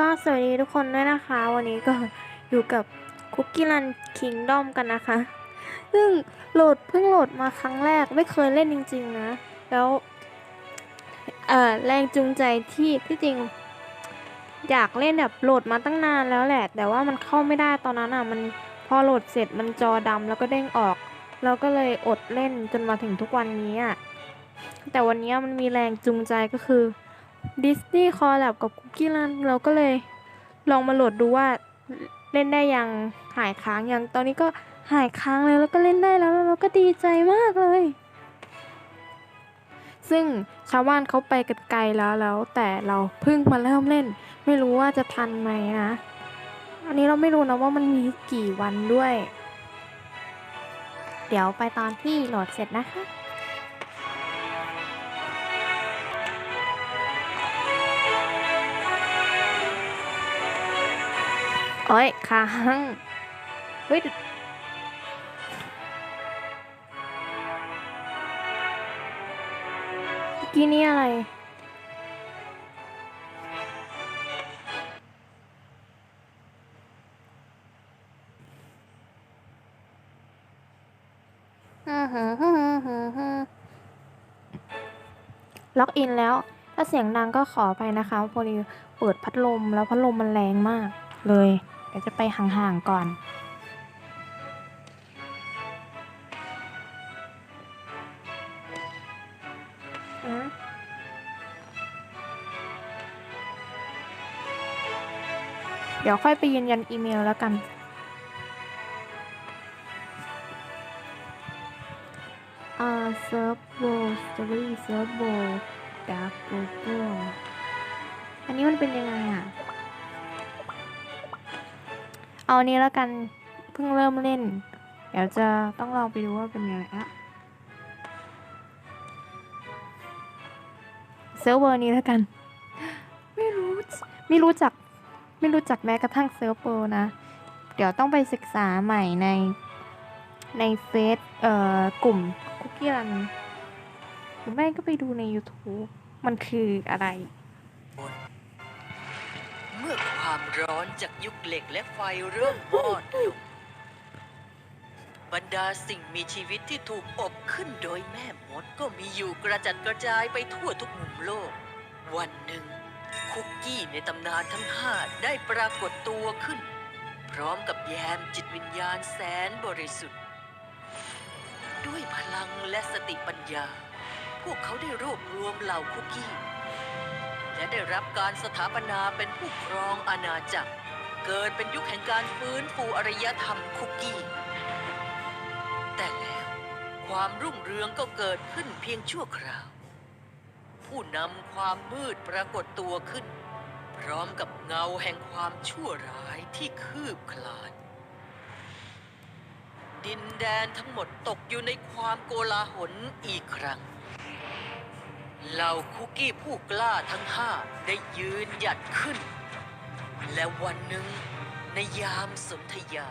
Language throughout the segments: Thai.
ก็สวัสดีทุกคนด้วยนะคะ วันนี้ก็อยู่กับคุกกี้รันคิงดอมกันนะคะ ซึ่งโหลดเพิ่งโหลดมาครั้งแรกไม่เคยเล่นจริง ๆ นะ แล้วแรงจูงใจที่ที่จริง อยากเล่นแบบโหลดมาตั้งนานแล้วแหละ แต่ว่ามันเข้าไม่ได้ตอนนั้นอะมันพอโหลดเสร็จมันจอดำแล้วก็เด้งออกเราก็เลยอดเล่นจนมาถึงทุกวันนี้อะแต่วันนี้มันมีแรงจูงใจก็คือ ดิสนีย์คอลแลบกับคุกกี้รันเราก็เลยลองมาโหลดดูว่าเล่นได้ยังหายค้างยังตอนนี้ก็หายค้างแล้วแล้วก็เล่นได้แล้วแล้วเราก็ดีใจมากเลย ซึ่งชาวบ้านเขาไปกันไกลแล้วแล้วแต่เราเพิ่งมาเริ่มเล่น ไม่รู้ว่าจะทันไหมนะอันนี้เราไม่รู้นะว่ามันมีกี่วันด้วย เดี๋ยวไปตอนที่โหลดเสร็จนะคะ โอ้ยค้างเฮ้ยเมื่อกี้นี่อะไร ล็อกอินแล้ว ถ้าเสียงดังก็ขอไปนะคะพอดีเปิดพัดลมแล้วพัดลมมันแรงมากเลย เดี๋ยวจะไปห่างๆก่อน เดี๋ยวค่อยไปยืนยันอีเมลแล้วกัน อ่าเซิร์ฟโบสตอรี่เซิร์ฟโบดาร์กโกโก้อันนี้มันเป็นยังไงอะ เอานี้แล้วกันเพิ่งเริ่มเล่น เดี๋ยวจะต้องลองไปดูว่าเป็นยังไงอะเซิร์ฟเวอร์นี้แล้วกัน ไม่รู้ไม่รู้จักไม่รู้จักแม้กระทั่งเซิร์ฟเวอร์นะ เดี๋ยวต้องไปศึกษาใหม่ในในเฟซเอ่อกลุ่มคุกกี้รันหรือไม่ก็ไปดูใน YouTube มันคืออะไร มื่อความร้อนจากยุคเหล็กและไฟเริ่มมอดลงบรรดาสิ่งมีชีวิตที่ถูกอบขึ้นโดยแม่มดก็มีอยู่กระจัดกระจายไปทั่วทุกมุมโลก วันหนึ่ง คุกกี้ในตำนานทั้งห้าได้ปรากฏตัวขึ้น พร้อมกับแยมจิตวิญญาณแสนบริสุทธิ์ ด้วยพลังและสติปัญญา พวกเขาได้รวบรวมเหล่าคุกกี้ และได้รับการสถาปนาเป็นผู้ครองอาณาจักร เกิดเป็นยุคแห่งการฟื้นฟูอารยธรรมคุกกี้ แต่แล้วความรุ่งเรืองก็เกิดขึ้นเพียงชั่วคราว ผู้นำความมืดปรากฏตัวขึ้น พร้อมกับเงาแห่งความชั่วร้ายที่คืบคลาน ดินแดนทั้งหมดตกอยู่ในความโกลาหลอีกครั้ง เหล่าคุกกี้ผู้กล้าทั้งห้าได้ยืนหยัดขึ้น และวันหนึ่งในยามสนธยา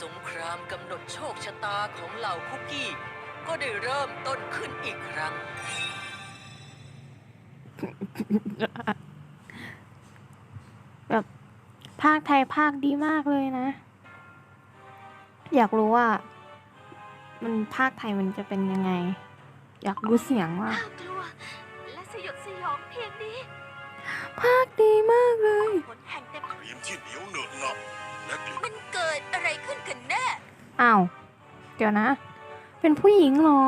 สงครามกำหนดโชคชะตาของเหล่าคุกกี้ ก็ได้เริ่มต้นขึ้นอีกครั้ง แบบภาคไทยภาคดีมากเลยนะ อยากรู้ว่า มันภาคไทยมันจะเป็นยังไง อยากรู้เสียงว่า ภาคดีมากเลยผลแห่งเต็มครีมที่เหนียวเหนอะหนักและกลิ่นมันเกิดอะไรขึ้นกันแน่ อ้าว เดี๋ยวนะ เป็นผู้หญิงเหรอ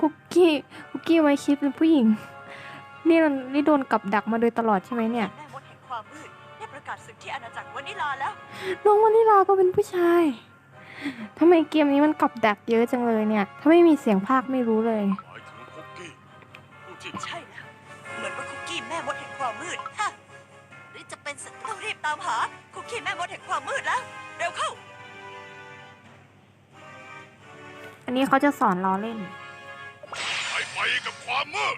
คุกกี้ คุกกี้ไว้คิดเป็นผู้หญิง นี่เรานี่โดนกับดักมาโดยตลอดใช่ไหมเนี่ย แม่มดแห่งความมืดได้ประกาศศึกที่อาณาจักรวานิลาแล้ว น้องวานิลาก็เป็นผู้ชายทำไมเกมนี้มันกับดักเยอะจังเลยเนี่ย ถ้าไม่มีเสียงภาคไม่รู้เลย หมายถึงคุกกี้ผู้ที่ใช่ามหาคุกกี้แม่มดแห่งความมืดแล้ว เร็วเข้า อันนี้เขาจะสอนล้อเล่นหายไปกับความมืด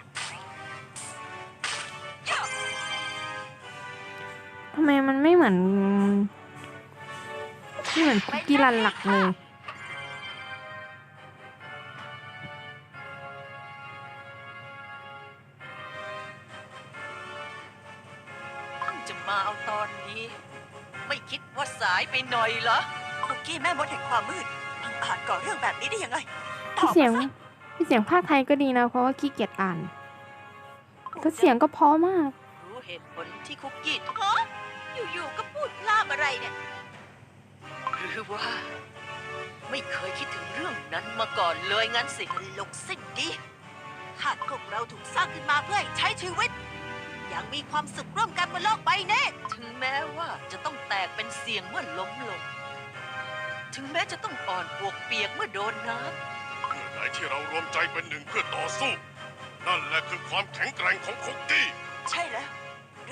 ทำไมมันไม่เหมือนไม่เหมือนคุกกี้รันหลักเลย ไปหน่อยเหรอคุกกี้แม่มดแห่งความมืดบังอาจก่อเรื่องแบบนี้ได้ยังไงตอพี่บเสียงมาซะพี่เสียงภาคไทยก็ดีนะ เพราะว่าขี้เกียจอ่านก็เสียงก็เพราะมาก รู้เหตุผลที่คุกกี้ฮะอยู่ๆก็พูดล่ามอะไรเนี่ย หรือว่า ไม่เคยคิดถึงเรื่องนั้นมาก่อนเลยงั้นสิ ตลกสิ้นดีหากพวกเราถูกสร้างขึ้นมาเพื่อให้ใช้ชีวิต อย่างมีความสุขร่วมกันบนโลกใบนี้ ถึงแม้ว่าจะต้องแตกเป็นเสียงเมื่อล้มลง ถึงแม้จะต้องอ่อนปวกเปียกเมื่อโดนน้เมื่อไหนที่เรารวมใจเป็นหนึ่งเพื่อต่อสู้ นั่นแหละคือความแข็งแกร่งของคุกกี้ใช่แล้ว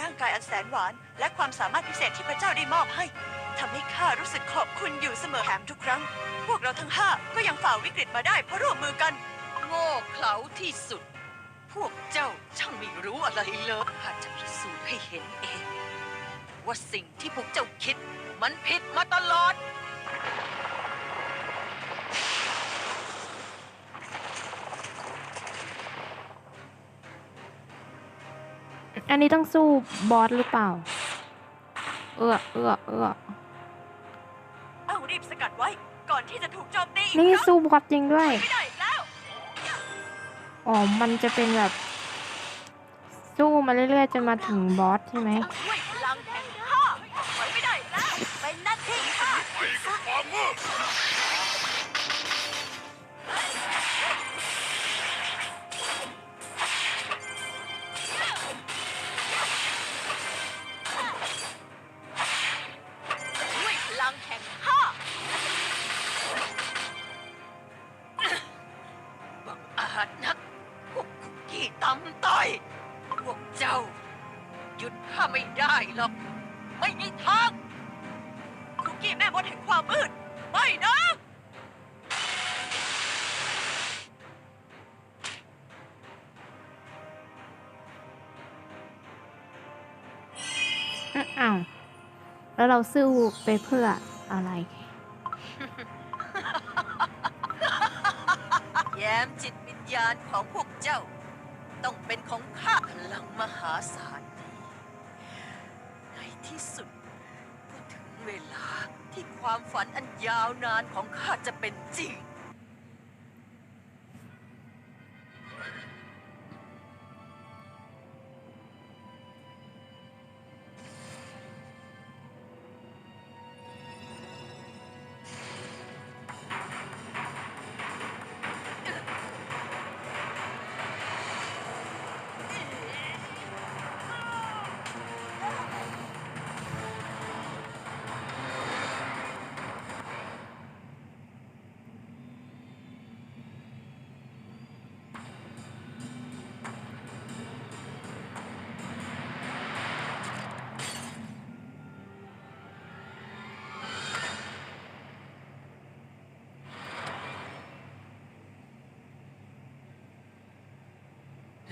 ร่างกายอันแสนหวาน และความสามารถพิเศษที่พระเจ้าได้มอบให้ทำให้ข้ารู้สึกขอบคุณอยู่เสมอแถมทุกครั้ง พวกเราทั้งห้าก็ยังฝ่าวิกฤตมาได้เพราะร่วมมือกันำโง่เขลาที่สุด พวกเจ้าช่างไม่ รู้อะไรเลยข้าจะพิสูจน์ให้เห็นเอง ว่าสิ่งที่พวกเจ้าคิด มันผิดมาตลอด อันนี้ต้องสู้บอสหรือเปล่า เอื้อเอื้อเอื้อเอ้ารีบสกัดไว้ ก่อนที่จะถูกโจมตีอีกนี่ครั้งสู้บอสจริงด้วย ไม่ได้อีกแล้ว อ๋อ มันจะเป็นแบบสู้ มาเรื่อยๆจนมาถึงบอสใช่ไหม อ้าว แล้วเราสู้ไปเพื่ออะไร แย้มจิตวิญญาณของพวกเจ้า ต้องเป็นของข้าพลังมหาศาลในที่สุดก็ถึงเวลาที่ความฝันอันยาวนานของข้าจะเป็นจริง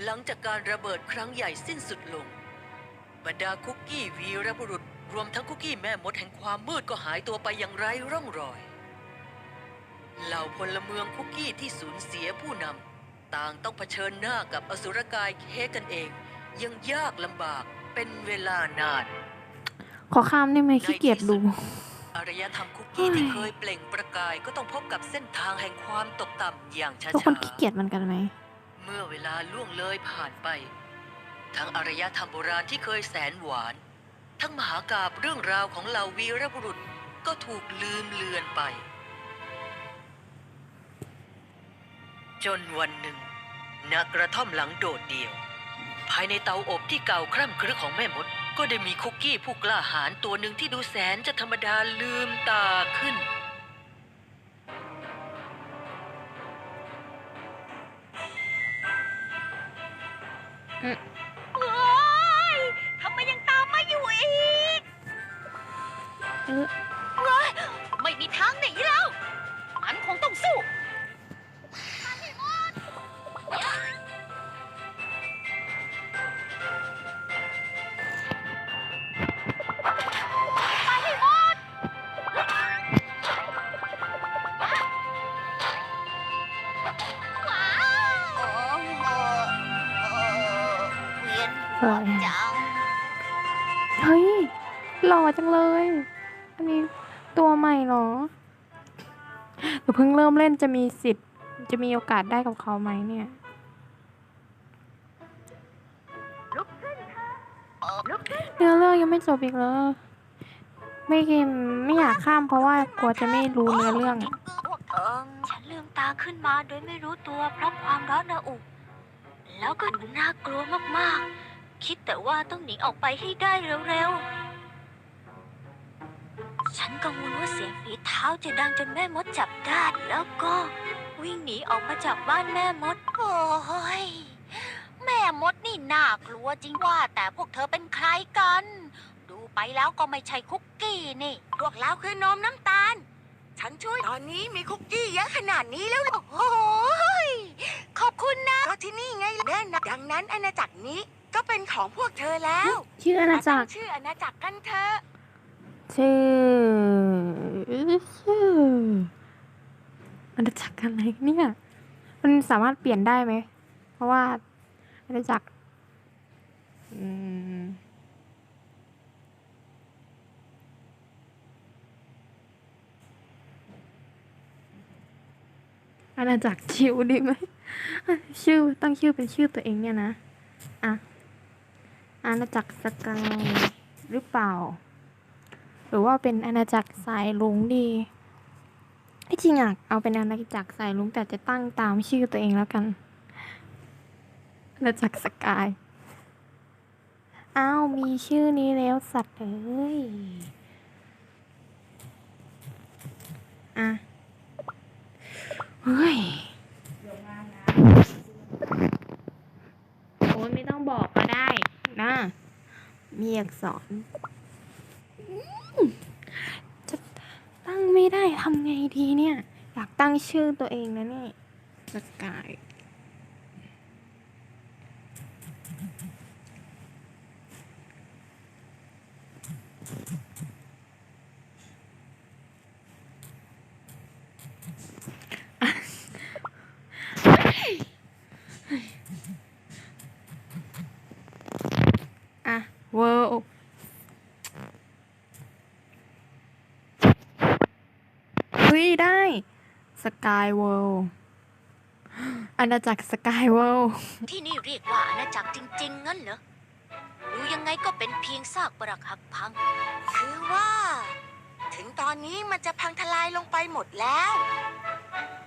หลังจากการระเบิดครั้งใหญ่สิ้นสุดลง บรรดาคุกกี้วีรบุรุษ รวมทั้งคุกกี้แม่มดแห่งความมืดก็หายตัวไปอย่างไร้ร่องรอย เหล่าพลเมืองคุกกี้ที่สูญเสียผู้นำต่างต้องเผชิญหน้ากับอสุรกายเค้กกันเอง ยังยากลำบากเป็นเวลานาน ขอข้ามได้ไหมขี้เกียจดู อารยธรรมคุกกี้ที่เคยเปล่งประกายก็ต้องพบกับเส้นทางแห่งความตกต่ำอย่างช้าทุกคนๆขี้เกียจเหมันกันไหม เมื่อเวลาล่วงเลยผ่านไป ทั้งอารยธรรมโบราณที่เคยแสนหวาน ทั้งมหากาบเรื่องราวของเหล่าวีรบุรุษก็ถูกลืมเลือนไป จนวันหนึ่งณกระท่อมหลังโดดเดี่ยว ภายในเตาอบที่เก่าคร่ำครึของแม่มด ก็ได้มีคุกกี้ผู้กล้าหาญตัวหนึ่งที่ดูแสนจะธรรมดาลืมตาขึ้น โอ้ยทำไมยังตามมาอยู่อีก เริ่มเล่นจะมีสิทธิ์ จะมีโอกาสได้กับเขาไหมเนี่ย เนื้อเรื่องยังไม่จบอีกเลยไม่เกมไม่อยากข้ามเพราะว่ากลัวจะไม่รู้เนื้อเรื่องพวกเอิงฉันลืมตาขึ้นมาโดยไม่รู้ตัวเพราะความร้อนระอุ แล้วก็น่ากลัวมากๆ คิดแต่ว่าต้องหนีออกไปให้ได้เร็วๆ ฉันกังวลว่าเสียงฝีเท้าจะดังจนแม่มดจับได้แล้วก็วิ่งหนีออกมาจากบ้านแม่มด โอ้ย แม่มดนี่น่ากลัวจริงว่าแต่พวกเธอเป็นใครกัน ดูไปแล้วก็ไม่ใช่คุกกี้นี่ พวกเราคือนมน้ำตาล ฉันช่วยตอนนี้มีคุกกี้เยอะขนาดนี้แล้ว โอ้โหยขอบคุณนะ ก็ที่นี่ไงแน่นะดังนั้นอาณาจักรนี้ก็เป็นของพวกเธอแล้ว ชื่ออาณาจักรมตั้งชื่ออาณาจักรกันเถอะ ชื่อชื่ออาณาจักรอะไรเนี่ย มันสามารถเปลี่ยนได้ไหม เพราะว่าอาณาจักรอืมอาณาจักรชิวดีไหมชื่อตั้งชื่อเป็นชื่อตัวเองเนี่ยนะ อะ อาณาจักรสกายหรือเปล่า หรือว่าเป็นอาณาจักรสายลุงดีที่จริงอะเอาเป็นอาณาจักรสายลุงแต่จะตั้งตามชื่อตัวเองแล้วกันอาณาจักรสกายอ้าวมีชื่อนี้แล้วสัตว์เอ้ยอะเฮ้ยโอ้ยไม่ต้องบอกก็ได้นะมีอักษร จะตั้งไม่ได้ทำไงดีเนี่ย อยากตั้งชื่อตัวเองนะเนี่ยสกาย อะเวิลเฮ้ย ได้ส กายเวิลอาณาจักรสกายเวิลที่นี่เรียกว่าอาณาจักรจริง ๆ งั้นเหรอ ดูยังไงก็เป็นเพียงซากปรักหักพัง คือว่า ถึงตอนนี้มันจะพังทลายลงไปหมดแล้ว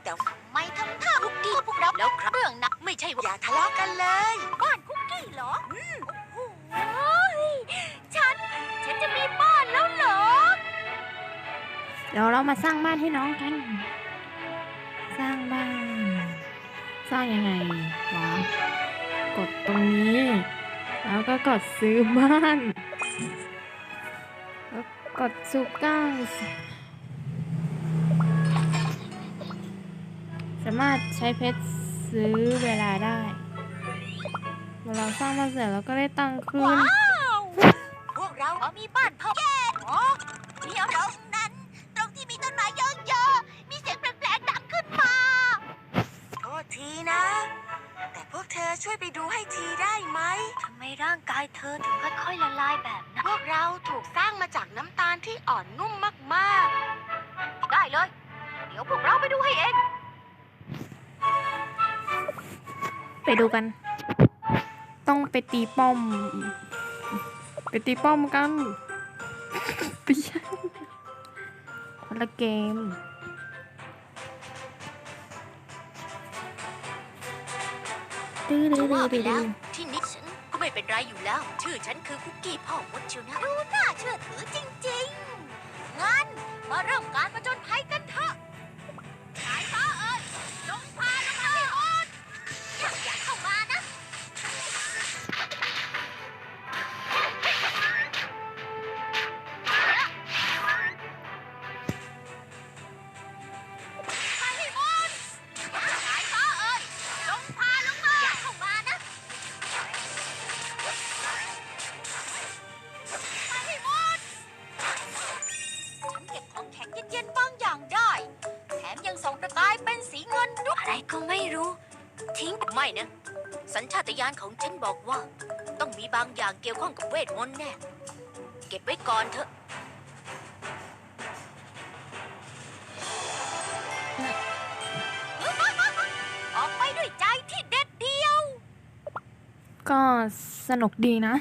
แต่ไม่ทำท่าคุกกี้พวกเราแล้วครับเรื่องหนักไม่ใช่ว่าอย่าทะเลาะกันเลยบ้านคุกกี้เหรออืมโอ้โหฉัน ฉันจะมีบ้านแล้วเหรอ เดี๋ยวเรามาสร้างบ้านให้น้องกัน สร้างบ้าน สร้างยังไงวะกดตรงนี้ แล้วก็กดซื้อบ้านแล้วกดสุก้าสามารถใช้เพชรซื้อเวลาได้เมื่อเราสร้างบ้านเสร็จเราก็ได้ตังค์คืนว้าวพวกเราเอามีบ้านเพิ่ม เธอช่วยไปดูให้ทีได้ไหม ทำไมร่างกายเธอถึงค่อยๆละลายแบบนั้น พวกเราถูกสร้างมาจากน้ำตาลที่อ่อนนุ่มมากได้เลย เดี๋ยวพวกเราไปดูให้เอง ไปดูกัน ต้องไปตีป้อม ไปตีป้อมกันไม่ใช่คนละเกม ดื้อดื้จะอดื้ว่าอไปดื้อแล้วที่นี่ฉันก็ไม่เป็นไรอยู่แล้ว ชื่อฉันคือคุกกี้พ่อมดเชียวนะดูน่าเชื่อถือจริงๆงั้นมาเริ่มการประจนภัยกันเถอะ บอกว่า ต้องมีบางอย่างเกี่ยวข้องกับเวทมนต์แน่ เก็บไว้ก่อนเถอะ ออกไปด้วยใจที่เด็ดเดียว ก็สนุกดีนะ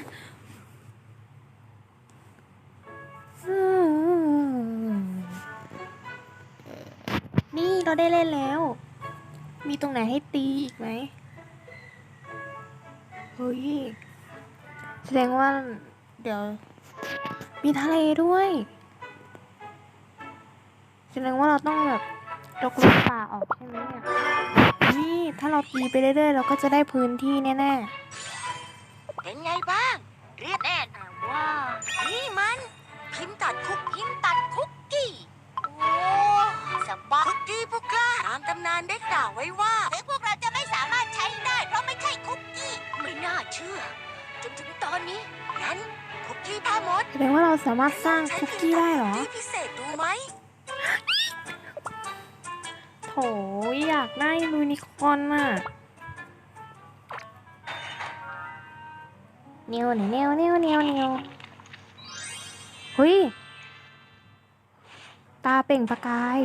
นี่เราได้เล่นแล้ว มีตรงไหนให้ตีอีกไหม ฮ้ยแสดงว่าเดี๋ยว มีทะเลด้วยแสดงว่าเราต้องแบบยกลุกป่าออกใช่ไหมเนี่ยนี่ถ้าเราตีไปเรื่อยๆเราก็จะได้พื้นที่แน่เป็นไงบ้างเรียกแน่นอนว่า นี่มันพิมพ์ตัดคุกพิมพ์ตัดคุกกี้โอ้สบายคุกกี้พวกกล้าตามตำนานได้กล่าวไว้ว่าถึงพวกเราจะไม่สามารถใช้ได้เพราะไม่ใช่คุกกี้ ไม่น่าเชื่อ จนถึงตอนนี้งั้นคุกกี้พ่อมดๆแสดงว่าเราสามารถสร้างคุกกี้ได้เหรอ ที่พิเศษดูไหมโถอยากได้ยูนิคอร์นน่ะเนียวเนียวเนียวเนียวเนียวเฮ้ย ตาเปล่งประกาย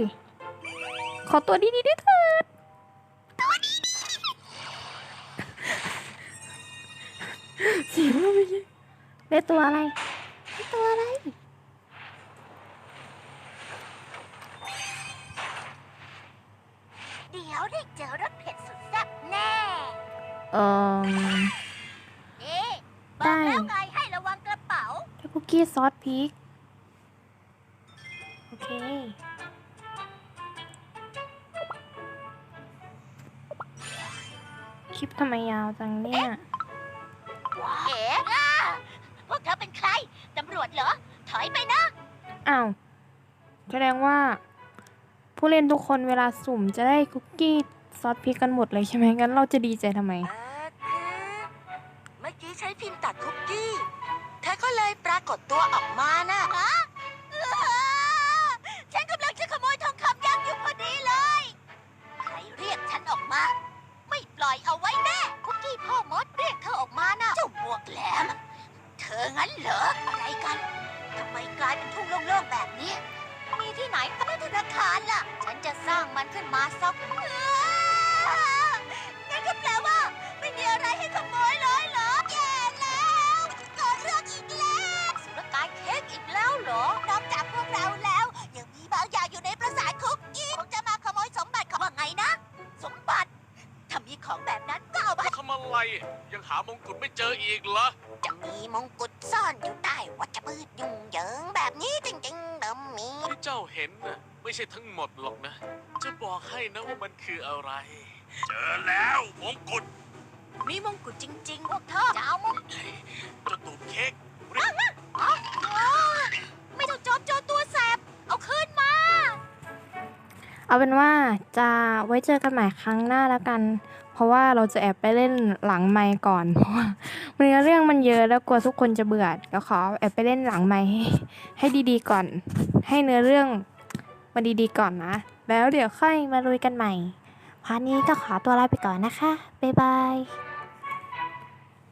ขอตัวดีๆด้วยเถิดตั สียงเราไม่ใช่ได้ตัวอะไรได้ตัวอะไรเดี๋ยวได้เจอรสเผ็ดสุดแซ่บแน่เอ่อนี่บได้อกแล้วไงให้ระวังกระเป๋าได้คุกกี้ซอสพริกโอเคคลิปทำไมยาวจังเนี่ยำรวจเหรอ ถอยไปนะ อ้าว แสดงว่า ผู้เล่นทุกคนเวลาสุ่มจะได้คุกกี้ซอสพริกกันหมดเลยใช่ไหมงั้นเราจะดีใจทำไม เหรอ อะไรกัน ทำไมกลายเป็นทุ่งโล่งๆแบบนี้ มีที่ไหนก็ไม่ธนาคารล่ะ ฉันจะสร้างมันขึ้นมาสักงั้นก็แปลว่า ไม่มีอะไรให้ขโมยเลยเหรอ แย่แล้วกิดเรื่องอีกแล้ว สุรกายเค้กอีกแล้วเหรอ อะไร ยังหามงกุฎไม่เจออีกเหรอ จะมีมงกุฎซ่อนอยู่ใต้วัชพืชยุ่งเหยิงแบบนี้จริงๆเดิมมี ที่เจ้าเห็นน่ะไม่ใช่ทั้งหมดหรอกนะ จะบอกให้นะว่ามันคืออะไร เจอแล้วมงกุฎมีมงกุฎจริงๆพวกเธอจะเอามงเจ้าตูบเค้กอ๋อไม่ต้องโจมโจรตัวแสบ เอาคืนมา เอาเป็นว่าจะไว้เจอกันใหม่ครั้งหน้าแล้วกัน เพราะว่าเราจะแอบไปเล่นหลังไมค์ก่อน เพราะว่าเนื้อเรื่องมันเยอะแล้วกลัวทุกคนจะเบื่อเดี๋ยวขอแอบไปเล่นหลังไมค์ให้ดีๆก่อน ให้เนื้อเรื่องมันดีๆก่อนนะ แล้วเดี๋ยวค่อยมาลุยกันใหม่พาร์ทนี้ก็ขอตัวลาไปก่อนนะคะ บ๊ายบาย